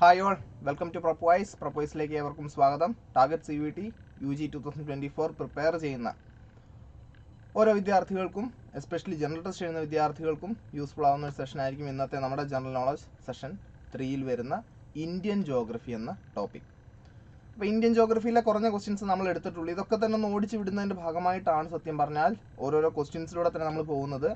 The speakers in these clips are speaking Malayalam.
ഹായ് ഓൾ വെൽക്കം ടു പ്രൊപ്പോയ്സ് പ്രൊപ്പോയ്സിലേക്ക് ഏവർക്കും സ്വാഗതം. Target C V T U G two thousand twenty four prepare ചെയ്യുന്ന ഓരോ വിദ്യാർത്ഥികൾക്കും എസ്പെഷ്യലി ജനറൽ ടെസ്റ്റ് ചെയ്യുന്ന വിദ്യാർത്ഥികൾക്കും യൂസ്ഫുൾ ആവുന്ന ഒരു സെഷൻ ആയിരിക്കും ഇന്നത്തെ നമ്മുടെ ജനറൽ നോളജ് സെഷൻ ത്രീയിൽ വരുന്ന ഇന്ത്യൻ ജോഗ്രഫി എന്ന ടോപ്പിക് ഇന്ത്യൻ ജോഗ്രഫിയിലെ കുറഞ്ഞ ക്വസ്റ്റ്യൻസ് നമ്മൾ എടുത്തിട്ടുള്ളൂ. ഇതൊക്കെ തന്നെ ഒന്ന് ഓടിച്ച് വിടുന്നതിന്റെ ഭാഗമായിട്ടാണ് സത്യം പറഞ്ഞാൽ ഓരോരോ ക്വസ്റ്റ്യൻസിലൂടെ തന്നെ നമ്മൾ പോകുന്നത്.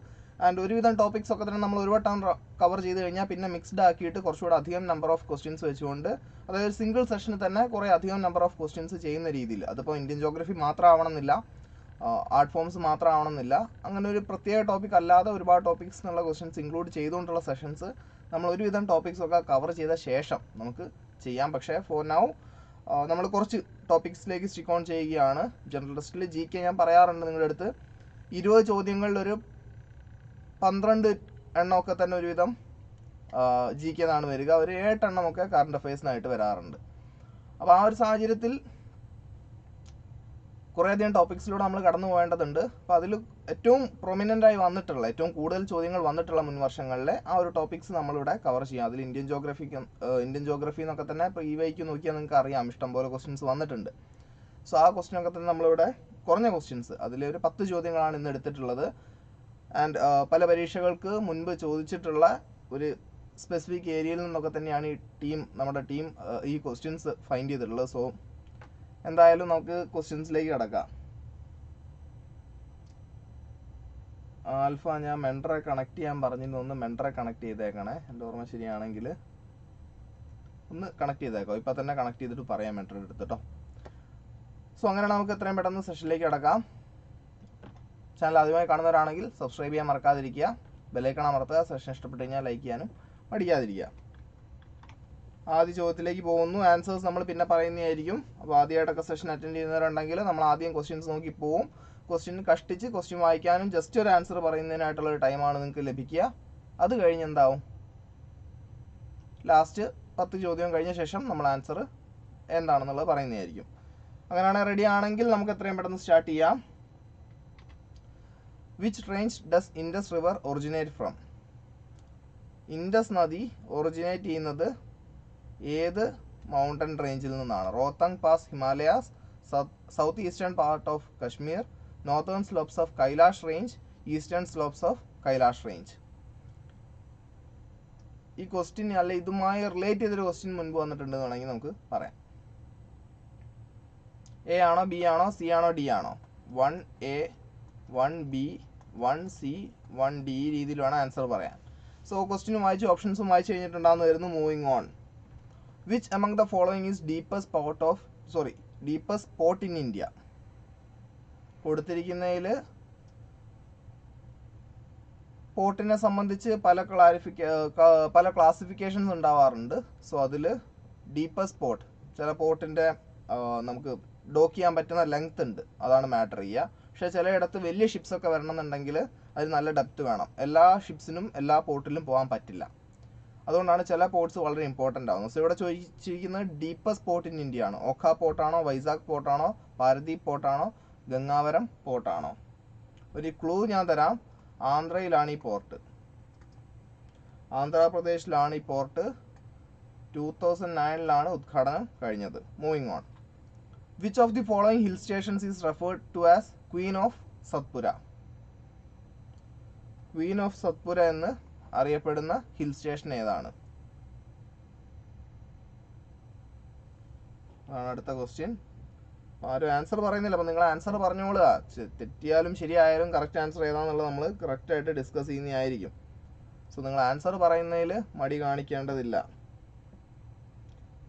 ആൻഡ് ഒരുവിധം ടോപ്പിക്സ് ഒക്കെ തന്നെ നമ്മൾ ഒരു വട്ടം കവർ ചെയ്ത് കഴിഞ്ഞാൽ പിന്നെ മിക്സ്ഡ് ആക്കിയിട്ട് കുറച്ചുകൂടെ അധികം നമ്പർ ഓഫ് ക്വസ്റ്റ്യൻസ് വെച്ചുകൊണ്ട് അതായത് ഒരു സിംഗിൾ സെഷനിൽ തന്നെ കുറേ അധികം നമ്പർ ഓഫ് ക്വസ്റ്റ്യൻസ് ചെയ്യുന്ന രീതിയിൽ അതിപ്പോൾ ഇന്ത്യൻ ജോഗ്രഫി മാത്രം ആവണമെന്നില്ല ആർട്ട് ഫോംസ് മാത്രം ആവണമെന്നില്ല അങ്ങനെ ഒരു പ്രത്യേക ടോപ്പിക് അല്ലാതെ ഒരുപാട് ടോപ്പിക്സ് എന്നുള്ള ക്വസ്റ്റ്യൻസ് ഇൻക്ലൂഡ് ചെയ്തുകൊണ്ടുള്ള സെഷൻസ് നമ്മൾ ഒരുവിധം ടോപ്പിക്സ് ഒക്കെ കവർ ചെയ്ത ശേഷം നമുക്ക് ചെയ്യാം. പക്ഷേ ഫോർ നൗ നമ്മൾ കുറച്ച് ടോപ്പിക്സിലേക്ക് സ്റ്റിക്ക് ഓൺ ചെയ്യുകയാണ്. ജനറൽ ടെസ്റ്റിൽ ജി കെ ഞാൻ പറയാറുണ്ട് നിങ്ങളുടെ അടുത്ത്. ഇരുപത് ചോദ്യങ്ങളിലൊരു പന്ത്രണ്ട് എണ്ണമൊക്കെ തന്നെ ഒരുവിധം ജി കെ എന്നാണ് വരിക. ഒരു ഏട്ടെണ്ണമൊക്കെ കറണ്ട് അഫയേഴ്സിനായിട്ട് വരാറുണ്ട്. അപ്പോൾ ആ ഒരു സാഹചര്യത്തിൽ കുറേയധികം ടോപ്പിക്സിലൂടെ നമ്മൾ കടന്നു പോകേണ്ടതുണ്ട്. അപ്പോൾ അതിൽ ഏറ്റവും പ്രൊമിനന്റ് ആയി വന്നിട്ടുള്ള ഏറ്റവും കൂടുതൽ ചോദ്യങ്ങൾ വന്നിട്ടുള്ള മുൻവർഷങ്ങളിലെ ആ ഒരു ടോപ്പിക്സ് നമ്മളിവിടെ കവർ ചെയ്യാം. അതിൽ ഇന്ത്യൻ ജോഗ്രഫിക്ക് ഇന്ത്യൻ ജോഗ്രഫി എന്നൊക്കെ തന്നെ ഇപ്പോൾ ഈ വൈക്ക് നോക്കിയാൽ നിങ്ങൾക്ക് അറിയാം. ഇഷ്ടംപോലെ ക്വസ്റ്റ്യൻസ് വന്നിട്ടുണ്ട്. സോ ആ ക്വസ്റ്റ്യൻ ഒക്കെ തന്നെ നമ്മളിവിടെ കുറഞ്ഞ ക്വസ്റ്റ്യൻസ് അതിലൊരു പത്ത് ചോദ്യങ്ങളാണ് ഇന്ന് എടുത്തിട്ടുള്ളത്. ആൻഡ് പല പരീക്ഷകൾക്ക് മുൻപ് ചോദിച്ചിട്ടുള്ള ഒരു സ്പെസിഫിക് ഏരിയയിൽ നിന്നൊക്കെ തന്നെയാണ് ഈ ടീം നമ്മുടെ ടീം ഈ ക്വസ്റ്റ്യൻസ് ഫൈൻഡ് ചെയ്തിട്ടുള്ളത്. സോ എന്തായാലും നമുക്ക് ക്വസ്റ്റ്യൻസിലേക്ക് കിടക്കാം. ആൽഫ ഞാൻ മെൻഡറെ കണക്ട് ചെയ്യാൻ പറഞ്ഞിരുന്നു. ഒന്ന് മെൻഡറെ കണക്ട് ചെയ്തേക്കണേ. എന്റെ ഓർമ്മ ശരിയാണെങ്കിൽ ഒന്ന് കണക്ട് ചെയ്തേക്കോ. ഇപ്പം തന്നെ കണക്ട് ചെയ്തിട്ട് പറയാം മെൻഡർ എടുത്തിട്ടോ സോ അങ്ങനെ നമുക്ക് എത്രയും പെട്ടെന്ന് സെഷനിലേക്ക് കിടക്കാം. ചാനൽ ആദ്യമായി കാണുന്നവരാണെങ്കിൽ സബ്സ്ക്രൈബ് ചെയ്യാൻ മറക്കാതിരിക്കുക. ബെലൈക്കൺ അമർത്തുക. സെഷൻ ഇഷ്ടപ്പെട്ട് കഴിഞ്ഞാൽ ലൈക്ക് ചെയ്യാനും മടിക്കാതിരിക്കുക. ആദ്യ ചോദ്യത്തിലേക്ക് പോകുന്നു. ആൻസേഴ്സ് നമ്മൾ പിന്നെ പറയുന്നതായിരിക്കും. അപ്പോൾ ആദ്യമായിട്ടൊക്കെ സെഷൻ അറ്റൻഡ് ചെയ്യുന്നവരുണ്ടെങ്കിൽ നമ്മൾ ആദ്യം ക്വസ്റ്റ്യൻസ് നോക്കി പോവും. ക്വസ്റ്റ്യൻ കഷ്ടിച്ച് ക്വസ്റ്റ്യൻ വായിക്കാനും ജസ്റ്റ് ഒരു ആൻസർ പറയുന്നതിനായിട്ടുള്ള ഒരു ടൈമാണ് നിങ്ങൾക്ക് ലഭിക്കുക. അത് കഴിഞ്ഞ് എന്താവും? ലാസ്റ്റ് പത്ത് ചോദ്യം കഴിഞ്ഞ ശേഷം നമ്മൾ ആൻസർ എന്താണെന്നുള്ളത് പറയുന്നതായിരിക്കും. അങ്ങനെയാണെങ്കിൽ റെഡി ആണെങ്കിൽ നമുക്ക് എത്രയും പെട്ടെന്ന് സ്റ്റാർട്ട് ചെയ്യാം. Which range does Indus river originate from Indus നദി ഒറിജിനേറ്റ് ചെയ്യുന്നത് ഏത് മൗണ്ടൻ റേഞ്ചിൽ നിന്നാണ്? Rohtang pass Himalayas south eastern part of Kashmir northern slopes of Kailash range eastern slopes of Kailash range ഈ ക്വസ്റ്റ്യൻ അല്ലെ ഇതുമായി റിലേറ്റ് ചെയ്തൊരു ക്വസ്റ്റ്യൻ മുൻപ് വന്നിട്ടുണ്ട് വേണമെങ്കിൽ നമുക്ക് പറയാം. എ ആണോ ബി ആണോ സി ആണോ ഡി ആണോ? One A one B one C one D രീതിയിൽ വേണം ആൻസർ പറയാൻ. സോ ക്വസ്റ്റിനും വായിച്ച് ഓപ്ഷൻസും വായിച്ച് കഴിഞ്ഞിട്ടുണ്ടാകുന്നതായിരുന്നു moving on which among the following is deepest spot of sorry deepest spot in India കൊടുത്തിരിക്കുന്നതിൽ പോർട്ടിനെ സംബന്ധിച്ച് പല ക്ലാരിഫിക്ക പല ക്ലാസിഫിക്കേഷൻസ് ഉണ്ടാവാറുണ്ട്. സോ അതിൽ ഡീപ്പസ്റ്റ് സ്പോട്ട് ചില പോർട്ടിന്റെ നമുക്ക് ഡോക്ക് ചെയ്യാൻ പറ്റുന്ന ലെങ്ത് ഉണ്ട്. അതാണ് മാറ്റർ ചെയ്യുക. പക്ഷേ ചിലയിടത്ത് വലിയ ഷിപ്സ് ഒക്കെ വരണമെന്നുണ്ടെങ്കിൽ അതിന് നല്ല ഡെപ്ത് വേണം. എല്ലാ ഷിപ്സിനും എല്ലാ പോർട്ടിലും പോകാൻ പറ്റില്ല. അതുകൊണ്ടാണ് ചില പോർട്ട്സ് വളരെ ഇമ്പോർട്ടന്റ് ആവുന്നത്. സോ ഇവിടെ ചോദിച്ചിരിക്കുന്നത് ഡീപ്പസ്റ്റ് പോർട്ട് ഇൻ ഇന്ത്യ ആണ്? ഒഖ പോർട്ടാണോ വൈസാഖ് പോർട്ടാണോ പാരദീപ് പോർട്ടാണോ ഗംഗാവരം പോർട്ടാണോ ഒരു ക്ലൂ ഞാൻ തരാം. ആന്ധ്രയിലാണ് ഈ പോർട്ട് ആന്ധ്രാപ്രദേശിലാണ് ഈ പോർട്ട് ടൂ തൗസൻഡ് നയനിലാണ് ഉദ്ഘാടനം കഴിഞ്ഞത്. Moving on which of the following hill stations is referred to as queen of Satpura queen of Satpura എന്ന് അറിയപ്പെടുന്ന ഹിൽ സ്റ്റേഷൻ ഏതാണ്? അടുത്ത ക്വസ്റ്റ്യൻ ആരും ആൻസർ പറയുന്നില്ല. അപ്പം നിങ്ങൾ ആൻസർ പറഞ്ഞോളുക. തെറ്റിയാലും ശരിയായാലും കറക്റ്റ് ആൻസർ ഏതാണെന്നുള്ളത് നമ്മൾ കറക്റ്റായിട്ട് ഡിസ്കസ് ചെയ്യുന്നതായിരിക്കും. സോ നിങ്ങൾ ആൻസർ പറയുന്നതിൽ മടി കാണിക്കേണ്ടതില്ല.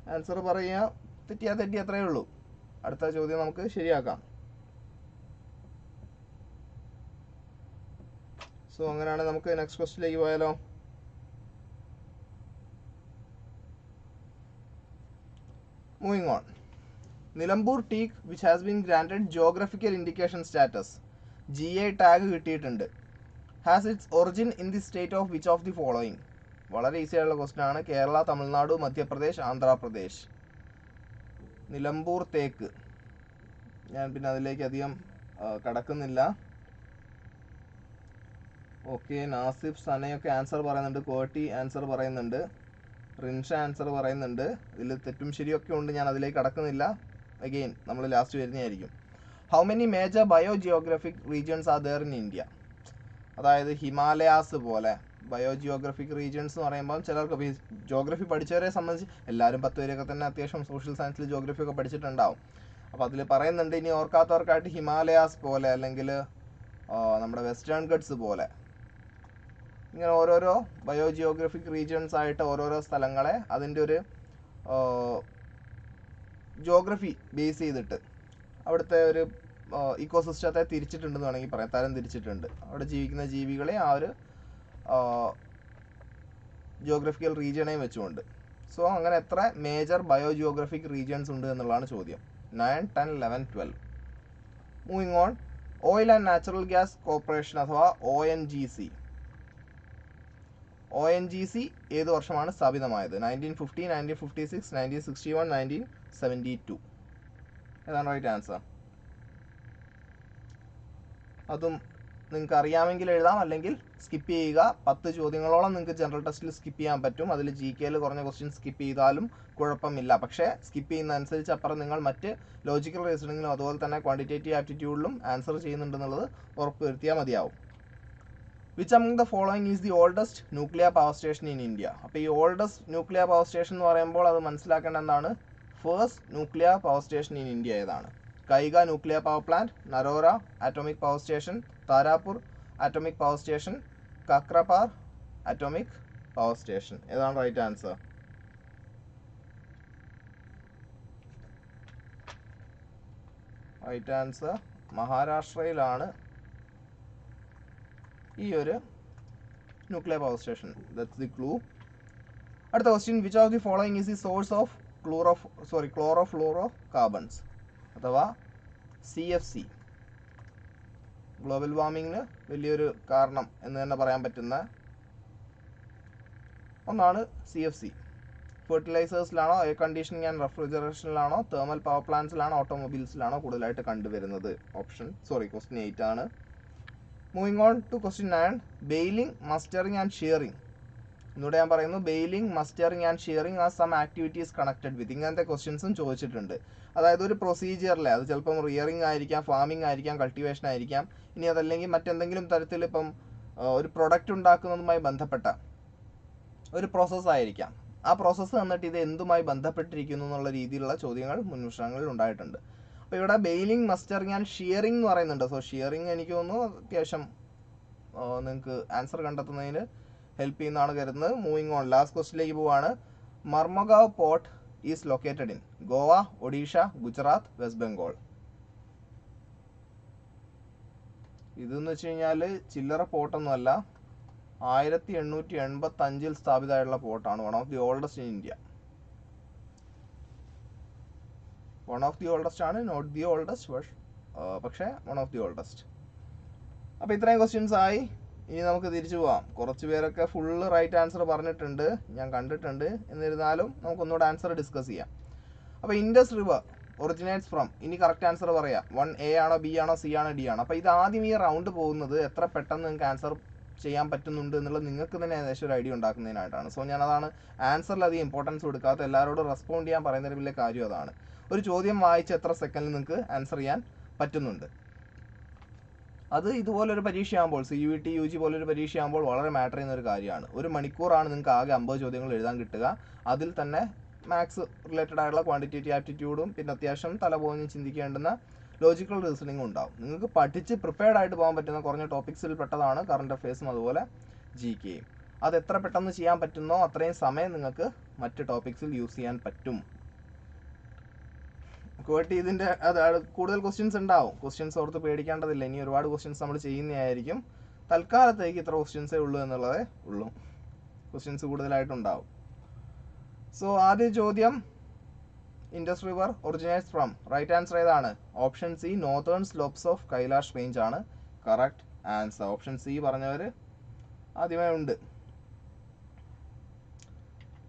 ആൻസർ പറയുക. തെറ്റിയാ തെറ്റി അത്രയേ ഉള്ളൂ. അടുത്ത ചോദ്യം നമുക്ക് ശരിയാക്കാം. സോ അങ്ങനെയാണെങ്കിൽ നമുക്ക് നെക്സ്റ്റ് ക്വസ്റ്റിലേക്ക് പോയാലോ? Moving on Nilambur teak which has been granded geographical indication status G I tag കിട്ടിയിട്ടുണ്ട്. Has its origin in the state of which of the following വളരെ ഈസി ആയിട്ടുള്ള ക്വസ്റ്റ്യൻ ആണ്. കേരള തമിഴ്നാട് മധ്യപ്രദേശ് ആന്ധ്രാപ്രദേശ്. നിലമ്പൂർ തേക്ക്. ഞാൻ പിന്നെ അതിലേക്ക് അധികം കടക്കുന്നില്ല. ഓക്കെ നാസിഫ് സനയൊക്കെ ആൻസർ പറയുന്നുണ്ട്. കോട്ടി ആൻസർ പറയുന്നുണ്ട്. റിൻഷ ആൻസർ പറയുന്നുണ്ട്. ഇതിൽ തെറ്റും ശരിയൊക്കെ ഉണ്ട് ഞാൻ അതിലേക്ക് കടക്കുന്നില്ല. അഗെയിൻ നമ്മൾ ലാസ്റ്റ് വരുന്നതായിരിക്കും. How many major bio geographic regions are there in India അതായത് ഹിമാലയാസ് പോലെ ബയോ ജിയോഗ്രഫിക് റീജിയൻസ് എന്ന് പറയുമ്പോൾ ചിലർക്ക് ജോഗ്രഫി പഠിച്ചവരെ സംബന്ധിച്ച് എല്ലാവരും പത്ത് പേരൊക്കെ തന്നെ അത്യാവശ്യം സോഷ്യൽ സയൻസിൽ ജോഗ്രഫി ഒക്കെ പഠിച്ചിട്ടുണ്ടാവും. അപ്പോൾ അതിൽ പറയുന്നുണ്ട് ഇനി ഓർക്കാത്തവർക്കായിട്ട് ഹിമാലയാസ് പോലെ അല്ലെങ്കിൽ നമ്മുടെ വെസ്റ്റേൺ ഗഡ്സ് പോലെ ഇങ്ങനെ ഓരോരോ ബയോ ജിയോഗ്രഫിക് റീജിയൻസ് ആയിട്ട് ഓരോരോ സ്ഥലങ്ങളെ അതിന്റെ ഒരു ജോഗ്രഫി ബേസ് ചെയ്തിട്ട് അവിടുത്തെ ഒരു ഇക്കോസിസ്റ്റത്തെ തിരിച്ചിട്ടുണ്ടെന്ന് വേണമെങ്കിൽ പറയാം. തരം തിരിച്ചിട്ടുണ്ട്. അവിടെ ജീവിക്കുന്ന ജീവികളെ ആ ഒരു ജിയോഗ്രഫിക്കൽ റീജിയനെയും വെച്ചുകൊണ്ട്. സോ അങ്ങനെ എത്ര മേജർ ബയോ ജിയോഗ്രഫിക് റീജിയൻസ് ഉണ്ട് എന്നുള്ളതാണ് ചോദ്യം. Nine ten eleven twelve moving on oil and natural gas corporation അഥവാ O N G C O N G C ഏത് വർഷമാണ് സ്ഥാപിതമായത്? Nineteen fifty nineteen fifty six nineteen sixty one nineteen seventy two ഏതാണ് റൈറ്റ് ആൻസർ അതും നിങ്ങൾക്ക് അറിയാമെങ്കിൽ എഴുതാം അല്ലെങ്കിൽ സ്കിപ്പ് ചെയ്യുക. പത്ത് ചോദ്യങ്ങളോളം നിങ്ങൾക്ക് ജനറൽ ടെസ്റ്റിൽ സ്കിപ്പ് ചെയ്യാൻ പറ്റും. അതിൽ ജി കെയിൽ കുറഞ്ഞ ക്വസ്റ്റ്യൻ സ്കിപ്പ് ചെയ്താലും കുഴപ്പമില്ല. പക്ഷേ സ്കിപ്പ് ചെയ്യുന്ന അനുസരിച്ച് അപ്പുറം നിങ്ങൾ മറ്റ് ലോജിക്കൽ റീസണിങ്ങിലും അതുപോലെ തന്നെ ക്വാണ്ടിറ്റേറ്റീവ് ആപ്റ്റിറ്റ്യൂഡിലും ആൻസർ ചെയ്യുന്നുണ്ടെന്നുള്ളത് ഉറപ്പുവരുത്തിയാൽ മതിയാവും. Which among the following is the oldest nuclear power station in India അപ്പോൾ ഈ ഓൾഡസ്റ്റ് ന്യൂക്ലിയർ പവർ സ്റ്റേഷൻ എന്ന് പറയുമ്പോൾ അത് മനസ്സിലാക്കേണ്ട എന്താണ് first nuclear power station in India ഏതാണ്? Kaiga nuclear power plant Narora atomic power station Tarapur atomic power station Kakrapar atomic power station ഏതാണ് റൈറ്റ് ആൻസർ റൈറ്റ് ആൻസർ മഹാരാഷ്ട്രയിലാണ്. ഈ ഒരു nuclear power station that's the clue അടുത്ത question which of the following is the source of chloro sorry chlorofluorocarbons അഥവാ സി എഫ് സി ഗ്ലോബൽ വാർമിങ്ങിന് വലിയൊരു കാരണം എന്ന് തന്നെ പറയാൻ പറ്റുന്ന ഒന്നാണ് സി എഫ് സി ഫെർട്ടിലൈസേഴ്സിലാണോ എയർ കണ്ടീഷനിങ് ആൻഡ് റെഫ്രിജറേഷനിലാണോ തേർമൽ പവർ പ്ലാന്റ്സിലാണോ ഓട്ടോമൊബൈൽസിലാണോ കൂടുതലായിട്ട് കണ്ടുവരുന്നത്? ഓപ്ഷൻ സോറി ക്വസ്റ്റ്യൻ എയ്റ്റ് ആണ്. Moving on to question nine baling mustering and shearing ഇന്നിവിടെ ഞാൻ പറയുന്നു ബെയിലിംഗ് മസ്റ്ററിങ് ആൻഡ് ഷിയറിംഗ് ആ സം ആക്ടിവിറ്റീസ് കണക്റ്റഡ് വിത്ത് ഇങ്ങനത്തെ ക്വസ്റ്റ്യൻസും ചോദിച്ചിട്ടുണ്ട്. അതായത് ഒരു പ്രൊസീജിയറിലെ അത് ചിലപ്പം റിയറിംഗ് ആയിരിക്കാം ഫാമിംഗ് ആയിരിക്കാം കൾട്ടിവേഷൻ ആയിരിക്കാം. ഇനി അതല്ലെങ്കിൽ മറ്റെന്തെങ്കിലും തരത്തിൽ ഇപ്പം ഒരു പ്രൊഡക്റ്റ് ഉണ്ടാക്കുന്നതുമായി ബന്ധപ്പെട്ട ഒരു പ്രോസസ്സ് ആയിരിക്കാം. ആ പ്രോസസ്സ് വന്നിട്ട് ഇത് എന്തുമായി ബന്ധപ്പെട്ടിരിക്കുന്നു എന്നുള്ള രീതിയിലുള്ള ചോദ്യങ്ങൾ മുൻവർഷങ്ങളിൽ ഉണ്ടായിട്ടുണ്ട്. അപ്പോൾ ഇവിടെ ബെയിലിംഗ് മസ്റ്റർ ഞാൻ ഷിയറിംഗ് എന്ന് പറയുന്നുണ്ട്. സോ ഷിയറിംഗ് എനിക്ക് തോന്നുന്നു അത്യാവശ്യം നിങ്ങൾക്ക് ആൻസർ കണ്ടെത്തുന്നതിന് ഹെൽപ്പ് ചെയ്യുന്നതാണ് കരുതുന്നത്. മൂവിങ് ഓൺ ലാസ്റ്റ് ക്വസ്റ്റിലേക്ക് പോവാണ്. Marmagao port is located in Goa Odisha Gujarat West Bengal ഇതെന്ന് വെച്ച് കഴിഞ്ഞാൽ ചില്ലറ പോർട്ടൊന്നുമല്ല ആയിരത്തി എണ്ണൂറ്റി എൺപത്തി അഞ്ചിൽ സ്ഥാപിതമായിട്ടുള്ള പോർട്ടാണ് one of the oldest in India one of the oldest ആണ് നോട്ട് ദി ഓൾഡസ്റ്റ് പക്ഷേ വൺ ഓഫ് ദി ഓൾഡസ്റ്റ് അപ്പോൾ ഇത്രയും ക്വസ്റ്റ്യൻസ് ആയി. ഇനി നമുക്ക് തിരിച്ചു പോവാം. കുറച്ച് പേരൊക്കെ ഫുള്ള് റൈറ്റ് ആൻസർ പറഞ്ഞിട്ടുണ്ട് ഞാൻ കണ്ടിട്ടുണ്ട്. എന്നിരുന്നാലും നമുക്കൊന്നുകൂടെ ആൻസർ ഡിസ്കസ് ചെയ്യാം. അപ്പോൾ ഇൻഡസ് റിവർ ഒറിജിനേറ്റ്സ് ഫ്രം ഇനി കറക്റ്റ് ആൻസർ പറയാം. വൺ എ ആണോ ബി ആണോ സി ആണോ ഡി ആണോ. അപ്പോൾ ഇത് ആദ്യം ഈ റൗണ്ട് പോകുന്നത് എത്ര പെട്ടെന്ന് നിങ്ങൾക്ക് ആൻസർ ചെയ്യാൻ പറ്റുന്നുണ്ട് എന്നുള്ളത് നിങ്ങൾക്ക് തന്നെ ഏകദേശം ഒരു ഐഡിയ ഉണ്ടാക്കുന്നതിനായിട്ടാണ്. സോ ഞാൻ അതാണ് ആൻസറിൽ അധികം ഇമ്പോർട്ടൻസ് കൊടുക്കാത്ത എല്ലാവരോടും റെസ്പോണ്ട് ചെയ്യാൻ പറയുന്നതിന് വലിയ കാര്യം അതാണ്. ഒരു ചോദ്യം വായിച്ച് എത്ര സെക്കൻഡിൽ നിങ്ങൾക്ക് ആൻസർ ചെയ്യാൻ പറ്റുന്നുണ്ട്? അത് ഇതുപോലൊരു പരീക്ഷയാകുമ്പോൾ C U T U G പോലൊരു പരീക്ഷയാകുമ്പോൾ വളരെ മാറ്റർ ചെയ്യുന്ന ഒരു കാര്യമാണ്. ഒരു മണിക്കൂറാണ് നിങ്ങൾക്ക് ആകെ അമ്പത് ചോദ്യങ്ങൾ എഴുതാൻ കിട്ടുക. അതിൽ തന്നെ മാത്സ് റിലേറ്റഡ് ആയിട്ടുള്ള ക്വാണ്ടിറ്റേറ്റീവ് ആപ്റ്റിറ്റ്യൂഡും പിന്നെ അത്യാവശ്യം തലപോഞ്ഞ് ചിന്തിക്കേണ്ടുന്ന ലോജിക്കൽ റീസണിങ്ങും ഉണ്ടാവും. നിങ്ങൾക്ക് പഠിച്ച് പ്രിപ്പയർഡ് ആയിട്ട് പോകാൻ പറ്റുന്ന കുറഞ്ഞ ടോപ്പിക്സിൽ പെട്ടതാണ് കറണ്ട് അഫയേഴ്സും അതുപോലെ ജി കെയും അത് എത്ര പെട്ടെന്ന് ചെയ്യാൻ പറ്റുന്നോ അത്രയും സമയം നിങ്ങൾക്ക് മറ്റ് ടോപ്പിക്സിൽ യൂസ് ചെയ്യാൻ പറ്റും. കോട്ടി ഇതിന്റെ അതാണ് കൂടുതൽ ക്വസ്റ്റ്യൻസ് ഉണ്ടാവും. ക്വസ്റ്റ്യൻസ് ഓർത്ത് പേടിക്കേണ്ടതില്ല. ഇനി ഒരുപാട് ക്വസ്റ്റ്യൻസ് നമ്മൾ ചെയ്യുന്നതായിരിക്കും തൽക്കാലത്തേക്ക് ഇത്ര ക്വസ്റ്റ്യൻസേ ഉള്ളൂ എന്നുള്ളതേ ഉള്ളൂ. ക്വസ്റ്റ്യൻസ് കൂടുതലായിട്ടുണ്ടാവും. സോ ആദ്യ ചോദ്യം Indus river originates from right answer ഏതാണ്? Option C northern slopes of Kailash range ആണ്. കറക്റ്റ് ആൻസർ ഓപ്ഷൻ സി പറഞ്ഞവർ ആദ്യമേ ഉണ്ട്.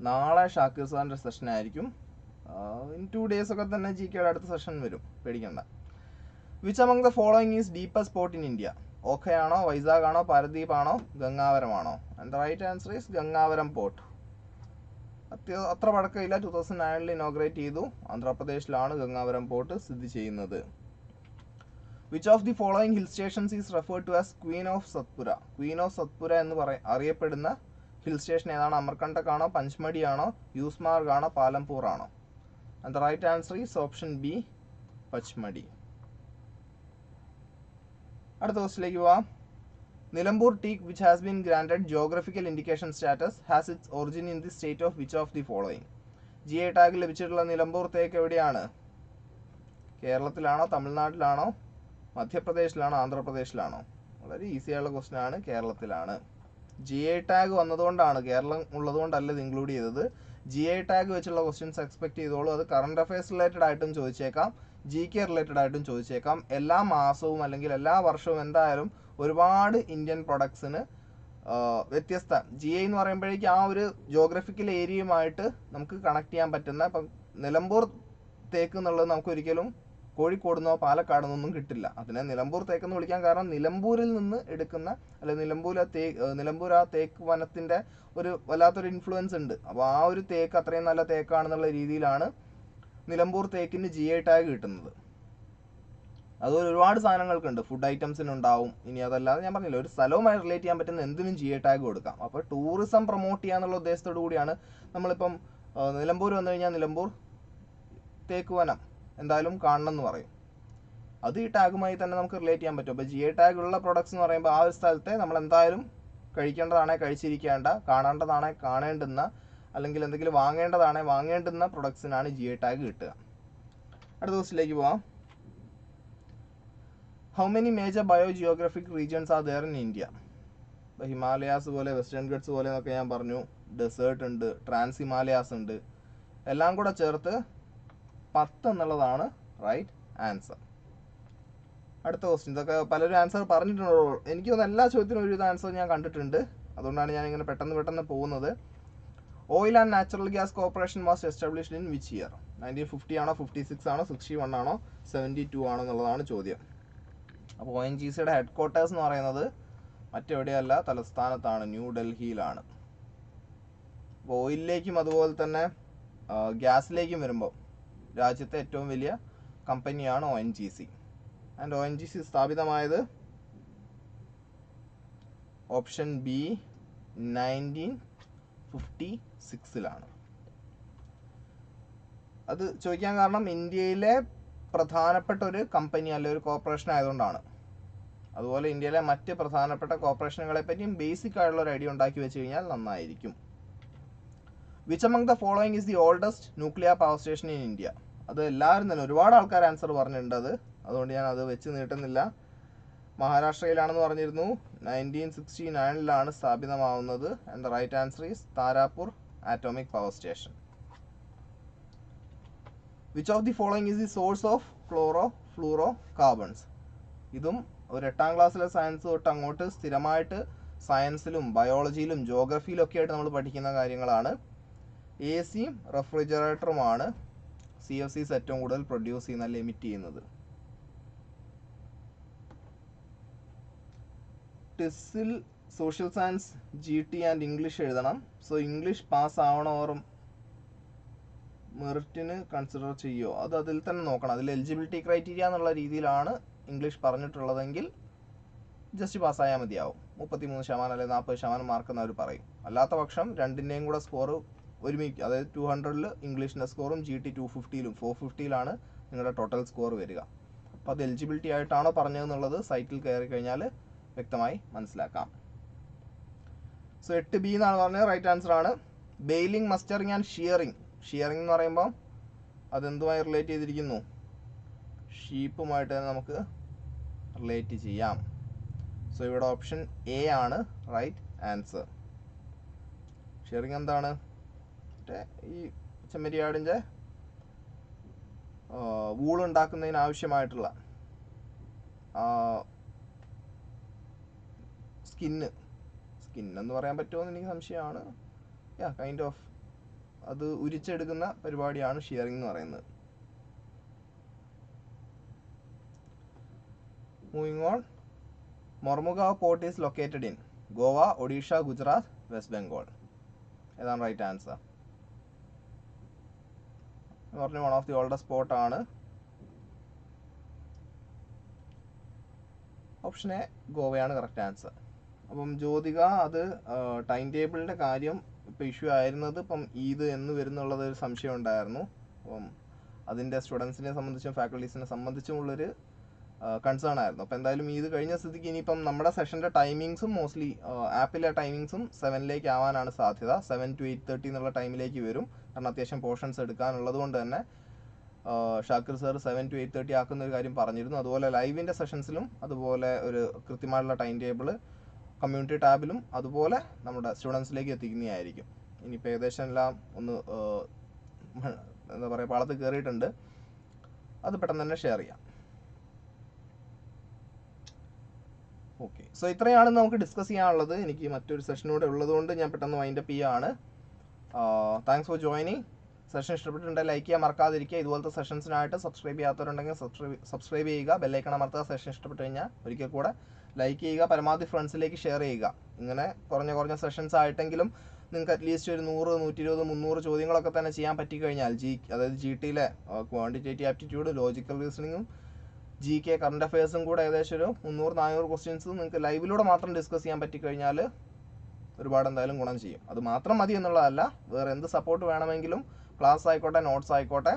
നാളെ ഷാക്കിർ സാറിന്റെ സെഷൻ ആയിരിക്കും. ഇൻ ടു ഡേയ്സ് ഒക്കെ തന്നെ ജി കെയുടെ അടുത്ത സെഷൻ വരും. പേടിക്കണ്ട. Which among the following is deepest spot in India ഓഖയാണോ Vizag ആണോ? പാരദ്വീപ് ആണോ? ഗംഗാവരമാണോ and right answer is Gangavaram port. അത്ര പഴക്കമില്ല ടു തൗസൻഡ് നയനിൽ ഇനോഗ്രേറ്റ് ചെയ്തു. ആന്ധ്രാപ്രദേശിലാണ് ഗംഗാവരം പോർട്ട് സ്ഥിതി ചെയ്യുന്നത്. Which of the following hill stations is referred to as queen of Satpura queen of Satpura എന്ന് പറയ അറിയപ്പെടുന്ന ഹിൽ സ്റ്റേഷൻ ഏതാണ്? അമർകണ്ടക്കാണോ പഞ്ച്മടിയാണോ യൂസ്മാർഗാണോ പാലംപൂർ ആണോ and the right answer is option B Pachmarhi അടുത്ത ക്വസ്റ്റിലേക്ക് പോവാം. Nilambur teak which has been grand geographical indication status has its origin in the state of which of the following G I tag ലഭിച്ചിട്ടുള്ള നിലമ്പൂർ തേക്ക് എവിടെയാണ്? കേരളത്തിലാണോ തമിഴ്നാട്ടിലാണോ മധ്യപ്രദേശിലാണോ ആന്ധ്രാപ്രദേശിലാണോ? വളരെ ഈസി ആയുള്ള ക്വസ്റ്റ്യൻ ആണ് കേരളത്തിലാണ്. ജി ഐ ടാഗ് വന്നതുകൊണ്ടാണ് കേരളം ഉള്ളതുകൊണ്ടല്ല ഇത് ഇൻക്ലൂഡ് ചെയ്തത്. ജി ഐ ടാഗ് വെച്ചുള്ള ക്വസ്റ്റ്യൻസ് എക്സ്പെക്ട് ചെയ്തോളൂ. അത് കറണ്ട് അഫയേഴ്സ് റിലേറ്റഡ് ആയിട്ടും ചോദിച്ചേക്കാം ജി കെ റിലേറ്റഡ് ആയിട്ടും ചോദിച്ചേക്കാം. എല്ലാ മാസവും അല്ലെങ്കിൽ എല്ലാ വർഷവും എന്തായാലും ഒരുപാട് ഇന്ത്യൻ പ്രൊഡക്ട്സിന് വ്യത്യസ്ത. ജി ഐ എന്ന് പറയുമ്പോഴേക്കും ആ ഒരു ജോഗ്രഫിക്കൽ ഏരിയയുമായിട്ട് നമുക്ക് കണക്ട് ചെയ്യാൻ പറ്റുന്ന ഇപ്പം നിലമ്പൂർ തേക്ക് എന്നുള്ളത് നമുക്ക് ഒരിക്കലും കോഴിക്കോടുന്നോ പാലക്കാടുന്നൊന്നും കിട്ടില്ല. അതിനെ നിലമ്പൂർ തേക്ക് എന്ന് വിളിക്കാൻ കാരണം നിലമ്പൂരിൽ നിന്ന് എടുക്കുന്ന അല്ലെ നിലമ്പൂർ തേ നിലമ്പൂർ ആ തേക്ക് വനത്തിന്റെ ഒരു വല്ലാത്തൊരു ഇൻഫ്ലുവൻസ് ഉണ്ട്. അപ്പോൾ ആ ഒരു തേക്ക് അത്രയും നല്ല തേക്കാണെന്നുള്ള രീതിയിലാണ് നിലമ്പൂർ തേക്കിന് ജി ഐ ടാഗ് കിട്ടുന്നത്. അതുപോലെ ഒരുപാട് സാധനങ്ങൾക്കുണ്ട്. ഫുഡ് ഐറ്റംസിന് ഉണ്ടാവും. ഇനി അതല്ലാതെ ഞാൻ പറഞ്ഞില്ല ഒരു സ്ഥലവുമായി റിലേറ്റ് ചെയ്യാൻ പറ്റുന്ന എന്തിനും ജിയ ടാഗ് കൊടുക്കാം. അപ്പോൾ ടൂറിസം പ്രൊമോട്ട് ചെയ്യാന്നുള്ള ഉദ്ദേശത്തോടു കൂടിയാണ് നമ്മളിപ്പം നിലമ്പൂർ വന്നു കഴിഞ്ഞാൽ നിലമ്പൂർ തേക്ക് വനം എന്തായാലും കാണണം എന്ന് പറയും. അത് ഈ ടാഗുമായി തന്നെ നമുക്ക് റിലേറ്റ് ചെയ്യാൻ പറ്റും. അപ്പോൾ ജിയ ടാഗ് ഉള്ള പ്രൊഡക്ട്സ് എന്ന് പറയുമ്പോൾ ആ ഒരു സ്ഥലത്തെ നമ്മൾ എന്തായാലും കഴിക്കേണ്ടതാണേ കഴിച്ചിരിക്കേണ്ട കാണേണ്ടതാണേ കാണേണ്ടുന്ന അല്ലെങ്കിൽ എന്തെങ്കിലും വാങ്ങേണ്ടതാണേ വാങ്ങേണ്ടുന്ന പ്രൊഡക്ട്സിനാണ് ജിയ ടാഗ് കിട്ടുക. അടുത്ത ദിവസത്തിലേക്ക് പോവാം. How many major biogeographic regions are there in India ഇപ്പോൾ ഹിമാലയാസ് പോലെ വെസ്റ്റേൺ ഗഡ്സ് പോലെ എന്നൊക്കെ ഞാൻ പറഞ്ഞു. ഡെസേർട്ട് ഉണ്ട് ട്രാൻസ് ഹിമാലയാസ് ഉണ്ട്. എല്ലാം കൂടെ ചേർത്ത് പത്ത് എന്നുള്ളതാണ് റൈറ്റ് ആൻസർ അടുത്ത ക്വസ്റ്റ്യൻ ഇതൊക്കെ പലരും ആൻസർ പറഞ്ഞിട്ടുണ്ടോ? എനിക്ക് തോന്നുന്നു എല്ലാ ചോദ്യത്തിനും ഒരു ആൻസർ ഞാൻ കണ്ടിട്ടുണ്ട്. അതുകൊണ്ടാണ് ഞാൻ ഇങ്ങനെ പെട്ടെന്ന് പെട്ടെന്ന് പോകുന്നത്. Oil and natural gas corporation was established in which year nineteen fifty ആണോ ഫിഫ്റ്റി സിക്സ് ആണോ സിക്സ്റ്റി വൺ ആണോ സെവന്റി ടു ആണോ എന്നുള്ളതാണ് ചോദ്യം. അപ്പോൾ ഒ എൻ ജി സിയുടെ ഹെഡ് ക്വാർട്ടേഴ്സ് എന്ന് പറയുന്നത് മറ്റെവിടെയല്ല തലസ്ഥാനത്താണ് ന്യൂഡൽഹിയിലാണ് അപ്പോൾ ഓയിലിലേക്കും അതുപോലെ തന്നെ ഗ്യാസിലേക്കും വരുമ്പോൾ രാജ്യത്തെ ഏറ്റവും വലിയ കമ്പനിയാണ് O N G C and O N G C സ്ഥാപിതമായത് ഓപ്ഷൻ ബി നയന്റീൻ ഫിഫ്റ്റി സിക്സിലാണ് അത് ചോദിക്കാൻ കാരണം ഇന്ത്യയിലെ പ്രധാനപ്പെട്ട ഒരു കമ്പനി അല്ലെ ഒരു കോർപ്പറേഷൻ ആയതുകൊണ്ടാണ്. അതുപോലെ ഇന്ത്യയിലെ മറ്റ് പ്രധാനപ്പെട്ട കോർപ്പറേഷനുകളെ പറ്റിയും ബേസിക് ആയിട്ടുള്ള ഒരു ഐഡിയ ഉണ്ടാക്കി വെച്ച് കഴിഞ്ഞാൽ നന്നായിരിക്കും. Which among the following is the oldest nuclear power station in India അത് എല്ലാവരും തന്നെ ഒരുപാട് ആൾക്കാർ ആൻസർ പറഞ്ഞിട്ടുണ്ട് അത്. അതുകൊണ്ട് ഞാൻ അത് വെച്ച് നീട്ടുന്നില്ല. മഹാരാഷ്ട്രയിലാണെന്ന് പറഞ്ഞിരുന്നു. നയന്റീൻ സിക്സ്റ്റി നയനിലാണ് സ്ഥാപിതമാവുന്നത്. And the right answer is Tarapur atomic power station which of the following is the source of fluoro fluorocarbons ഇതും ഒരു എട്ടാം ക്ലാസ്സിലെ സയൻസ് തൊട്ട് അങ്ങോട്ട് സ്ഥിരമായിട്ട് സയൻസിലും ബയോളജിയിലും ജോഗ്രഫിയിലും ഒക്കെ ആയിട്ട് നമ്മൾ പഠിക്കുന്ന കാര്യങ്ങളാണ്. എ സിയും റെഫ്രിജറേറ്ററുമാണ് സി എഫ് സിസ് ഏറ്റവും കൂടുതൽ പ്രൊഡ്യൂസ് ചെയ്യുന്ന ലിമിറ്റ് ചെയ്യുന്നത്. ടെസ്സിൽ social science G T and English എഴുതണം. സോ ഇംഗ്ലീഷ് പാസ് ആവണോറും മെറിറ്റിന് കൺസിഡർ ചെയ്യുമോ അത് അതിൽ തന്നെ നോക്കണം. അതിൽ എലിജിബിലിറ്റി ക്രൈറ്റീരിയ എന്നുള്ള രീതിയിലാണ് ഇംഗ്ലീഷ് പറഞ്ഞിട്ടുള്ളതെങ്കിൽ ജസ്റ്റ് പാസ്സായാൽ മതിയാവും. മുപ്പത്തി മൂന്ന് ശതമാനം അല്ലെങ്കിൽ നാൽപ്പത് ശതമാനം മാർക്ക് എന്ന് അവർ പറയും. അല്ലാത്ത പക്ഷം രണ്ടിന്റെയും കൂടെ സ്കോർ ഒരുമിക്കും അതായത് ടു ഹൺഡ്രഡിൽ ഇംഗ്ലീഷിന്റെ സ്കോറും ജി ടി ടു ഫിഫ്റ്റിയിലും ഫോർ ഫിഫ്റ്റിയിലാണ് നിങ്ങളുടെ ടോട്ടൽ സ്കോർ വരിക. അപ്പോൾ അത് എലിജിബിലിറ്റി ആയിട്ടാണോ പറഞ്ഞതെന്നുള്ളത് സൈറ്റിൽ കയറി കഴിഞ്ഞാൽ വ്യക്തമായി മനസ്സിലാക്കാം. സോ എട്ട് ബി എന്നാണ് പറഞ്ഞത്. റൈറ്റ് ആൻസർ ആണ്. Baling mustering and shearing shearing എന്ന് പറയുമ്പോൾ അതെന്തുമായി റിലേറ്റ് ചെയ്തിരിക്കുന്നു? ഷീപ്പുമായിട്ട് തന്നെ നമുക്ക് റിലേറ്റ് ചെയ്യാം. സോ ഇവിടെ ഓപ്ഷൻ എ ആണ് റൈറ്റ് ആൻസർ ഷിയറിംഗ് എന്താണ്? ഈ ചെമ്മരിയാടിന്റെ വൂൾ ഉണ്ടാക്കുന്നതിന് ആവശ്യമായിട്ടുള്ള സ്കിന്ന് സ്കിൻ എന്ന് പറയാൻ പറ്റുമോ എന്ന് എനിക്ക് സംശയമാണ്. യാ കൈൻഡ് ഓഫ് അത് ഉരിച്ചെടുക്കുന്ന പരിപാടിയാണ് ഷിയറിംഗ് എന്ന് പറയുന്നത്. Moving on Mormugao port is located in Goa Odisha Gujarat West Bengal. ഏതാണ് റൈറ്റ് ആൻസർ പറഞ്ഞ വൺ ഓഫ് ദി ഓൾഡസ്റ്റ് ആണ്. ഓപ്ഷൻ എ ഗോവയാണ് കറക്റ്റ് ആൻസർ അപ്പം ജ്യോതിക അത് ടൈം ടേബിളിന്റെ കാര്യം ഇപ്പോൾ ഇഷ്യൂ ആയിരുന്നത് ഇപ്പം ഈദ് എന്ന് വരുന്നുള്ളത് ഒരു സംശയം ഉണ്ടായിരുന്നു. അപ്പം അതിന്റെ സ്റ്റുഡൻസിനെ സംബന്ധിച്ചും ഫാക്കൽറ്റീസിനെ സംബന്ധിച്ചുമുള്ളൊരു കൺസേൺ ആയിരുന്നു. അപ്പോൾ എന്തായാലും ഈദ് കഴിഞ്ഞ സ്ഥിതിക്ക് ഇനിയിപ്പം നമ്മുടെ സെഷന്റെ ടൈമിങ്സും മോസ്റ്റ്ലി ആപ്പിലെ ടൈമിങ്സും സെവനിലേക്ക് ആവാനാണ് സാധ്യത. സെവൻ ടു എയ്റ്റ് തേർട്ടി എന്നുള്ള ടൈമിലേക്ക് വരും. കാരണം അത്യാവശ്യം പോർഷൻസ് എടുക്കാനുള്ളത് കൊണ്ട് തന്നെ Shakir sir seven two eight thirty ആക്കുന്ന ഒരു കാര്യം പറഞ്ഞിരുന്നു. അതുപോലെ ലൈവിന്റെ സെഷൻസിലും അതുപോലെ ഒരു കൃത്യമായിട്ടുള്ള ടൈം ടേബിൾ കമ്മ്യൂണിറ്റി ടാബിലും അതുപോലെ നമ്മുടെ സ്റ്റുഡൻസിലേക്ക് എത്തിക്കുന്നതായിരിക്കും. ഇനിയിപ്പോൾ ഏകദേശം എല്ലാം ഒന്ന് എന്താ പറയുക പാളത്ത് കയറിയിട്ടുണ്ട് അത് പെട്ടെന്ന് തന്നെ ഷെയർ ചെയ്യാം. ഓക്കെ സോ ഇത്രയാണ് നമുക്ക് ഡിസ്കസ് ചെയ്യാനുള്ളത്. എനിക്ക് മറ്റൊരു സെഷനൂടെ ഉള്ളതുകൊണ്ട് ഞാൻ പെട്ടെന്ന് വൈൻഡ് അപ്പ് ചെയ്യാണ് താങ്ക്സ് ഫോർ ജോയിനിങ് സെഷൻ ഇഷ്ടപ്പെട്ടിട്ടുണ്ടെങ്കിൽ ലൈക്ക് ചെയ്യാൻ മറക്കാതിരിക്കുക. ഇതുപോലത്തെ സെഷൻസിനായിട്ട് സബ്സ്ക്രൈബ് ചെയ്യാത്തവരുണ്ടെങ്കിൽ സബ്സ്ക്രൈബ് സബ്സ്ക്രൈബ് ചെയ്യുക. ബെല്ലൈക്കൺ അമർത്തുക. സെഷൻ ഇഷ്ടപ്പെട്ട് കഴിഞ്ഞാൽ ഒരിക്കൽ കൂടെ ലൈക്ക് ചെയ്യുക പരമാവധി ഫ്രണ്ട്സിലേക്ക് ഷെയർ ചെയ്യുക. ഇങ്ങനെ കുറഞ്ഞ കുറഞ്ഞ സെഷൻസ് ആയിട്ടെങ്കിലും നിങ്ങൾക്ക് അറ്റ്ലീസ്റ്റ് ഒരു നൂറ് നൂറ്റി ഇരുപത് മുന്നൂറ് ചോദ്യങ്ങളൊക്കെ തന്നെ ചെയ്യാൻ പറ്റിക്കഴിഞ്ഞാൽ ജി അതായത് ജി ടിയിലെ ക്വാണ്ടിറ്റേറ്റീവ് ആപ്റ്റിറ്റ്യൂഡ് ലോജിക്കൽ റീസണിങ്ങും ജി കെ കറണ്ട് അഫയേഴ്സും കൂടെ ഏകദേശം ഒരു മുന്നൂറ് നാനൂറ് ക്വസ്റ്റ്യൻസ് നിങ്ങൾക്ക് ലൈവിലൂടെ മാത്രം ഡിസ്കസ് ചെയ്യാൻ പറ്റിക്കഴിഞ്ഞാൽ ഒരുപാട് എന്തായാലും ഗുണം ചെയ്യും. അത് മാത്രം മതി എന്നുള്ളതല്ല വേറെ എന്ത് സപ്പോർട്ട് വേണമെങ്കിലും ക്ലാസ് ആയിക്കോട്ടെ നോട്ട്സ് ആയിക്കോട്ടെ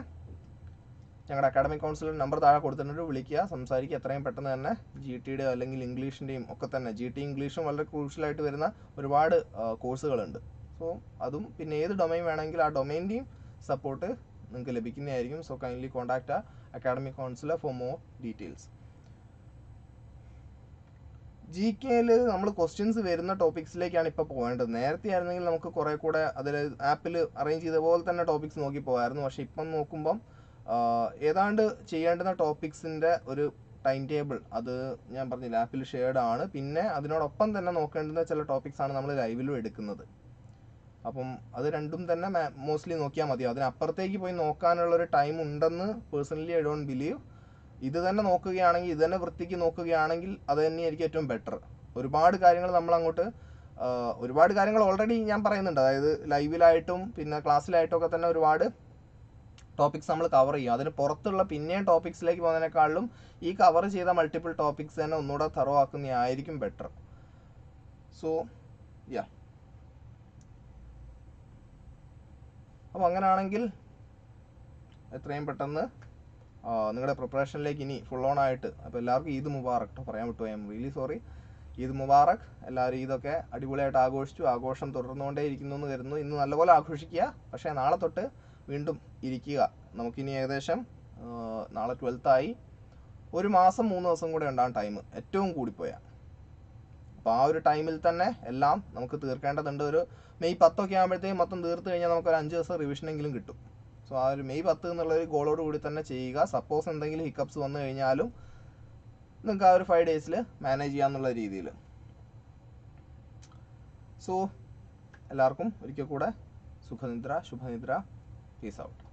ഞങ്ങളുടെ അക്കാഡമിക് കൗൺസിലർ നമ്പർ താഴെ കൊടുത്തിട്ടുണ്ട്. വിളിക്കുക. സംസാരിക്കുക. എത്രയും പെട്ടെന്ന് തന്നെ ജി ടിയുടെ അല്ലെങ്കിൽ ഇംഗ്ലീഷിന്റെയും ഒക്കെ തന്നെ ജി ടി ഇംഗ്ലീഷും വളരെ ക്രൂഷ്യലായിട്ട് വരുന്ന ഒരുപാട് കോഴ്സുകളുണ്ട് സോ അതും പിന്നെ ഏത് ഡൊമൈൻ വേണമെങ്കിലും ആ ഡൊമൈന്റെയും സപ്പോർട്ട് നിങ്ങൾക്ക് ലഭിക്കുന്നതായിരിക്കും. സോ കൈൻഡ്ലി കോൺടാക്ട് ആ academic counsellor for more details. G കെയിൽ നമ്മൾ ക്വസ്റ്റ്യൻസ് വരുന്ന ടോപ്പിക്സിലേക്കാണ് ഇപ്പോൾ പോകേണ്ടത്. നേരത്തെ ആയിരുന്നെങ്കിൽ നമുക്ക് കുറേ കൂടെ അതിൽ ആപ്പിൽ അറേഞ്ച് ചെയ്ത പോലെ തന്നെ ടോപ്പിക്സ് നോക്കി പോകാമായിരുന്നു പക്ഷേ ഇപ്പം നോക്കുമ്പം ഏതാണ്ട് ചെയ്യേണ്ടുന്ന ടോപ്പിക്സിന്റെ ഒരു ടൈം ടേബിൾ അത് ഞാൻ പറഞ്ഞില്ല ആപ്പിൽ ഷെയർഡ് ആണ്. പിന്നെ അതിനോടൊപ്പം തന്നെ നോക്കേണ്ടുന്ന ചില ടോപ്പിക്സ് ആണ് നമ്മൾ ലൈവിലും എടുക്കുന്നത്. അപ്പം അത് രണ്ടും തന്നെ മോസ്റ്റ്ലി നോക്കിയാൽ മതി. അതിനപ്പുറത്തേക്ക് പോയി നോക്കാനുള്ള ഒരു ടൈം ഉണ്ടെന്ന് പേഴ്സണലി ഐ ഡോണ്ട് ബിലീവ് ഇത് തന്നെ നോക്കുകയാണെങ്കിൽ ഇത് തന്നെ വൃത്തിക്ക് നോക്കുകയാണെങ്കിൽ അത് തന്നെയായിരിക്കും ഏറ്റവും ബെറ്റർ ഒരുപാട് കാര്യങ്ങൾ നമ്മൾ അങ്ങോട്ട് ഒരുപാട് കാര്യങ്ങൾ ഓൾറെഡി ഞാൻ പറയുന്നുണ്ട്. അതായത് ലൈവിലായിട്ടും പിന്നെ ക്ലാസ്സിലായിട്ടും ഒക്കെ തന്നെ ഒരുപാട് ടോപ്പിക്സ് നമ്മൾ കവർ ചെയ്യും. അതിന് പുറത്തുള്ള പിന്നെയും ടോപ്പിക്സിലേക്ക് പോകുന്നതിനേക്കാളും ഈ കവർ ചെയ്ത മൾട്ടിപ്പിൾ ടോപ്പിക്സ് തന്നെ ഒന്നുകൂടെ തറോ ആക്കുന്നതായിരിക്കും ബെറ്റർ സോ യാ അപ്പോൾ അങ്ങനെയാണെങ്കിൽ എത്രയും പെട്ടെന്ന് നിങ്ങളുടെ പ്രിപ്പറേഷനിലേക്ക് ഇനി ഫുൾ ഓൺ ആയിട്ട് അപ്പോൾ എല്ലാവർക്കും ഈദ് മുബാറക് കേട്ടോ പറയാൻ വിട്ടു I'm really sorry. Eid മുബാറക്. എല്ലാവരും ഈദൊക്കെ അടിപൊളിയായിട്ട് ആഘോഷിച്ചു. ആഘോഷം തുടർന്നുകൊണ്ടേ ഇരിക്കുന്നു എന്ന് കരുതുന്നു. ഇന്ന് നല്ലപോലെ ആഘോഷിക്കുക. പക്ഷേ നാളെ തൊട്ട് വീണ്ടും ഇരിക്കുക. നമുക്കിനി ഏകദേശം നാളെ ട്വൽത്തായി ഒരു മാസം മൂന്ന് ദിവസം കൂടെ ഉണ്ടാകും ടൈം ഏറ്റവും കൂടിപ്പോയാൽ അപ്പോൾ ആ ഒരു ടൈമിൽ തന്നെ എല്ലാം നമുക്ക് തീർക്കേണ്ടതുണ്ട്. ഒരു മെയ് പത്തൊക്കെ ആകുമ്പോഴത്തേക്കും മൊത്തം തീർത്ത് കഴിഞ്ഞാൽ നമുക്ക് ഒരു അഞ്ച് ദിവസം റിവിഷനെങ്കിലും കിട്ടും. സോ ആ ഒരു മെയ് പത്ത് എന്നുള്ള ഒരു ഗോളോട് കൂടി തന്നെ ചെയ്യുക. സപ്പോസ് എന്തെങ്കിലും ഹിക്കപ്സ് വന്നു കഴിഞ്ഞാലും നിങ്ങൾക്ക് ആ ഒരു ഫൈവ് ഡേയ്സിൽ മാനേജ് ചെയ്യാമെന്നുള്ള രീതിയിൽ സോ എല്ലാവർക്കും ഒരിക്കൽ കൂടെ സുഖനിദ്ര ശുഭനിദ്ര. Peace out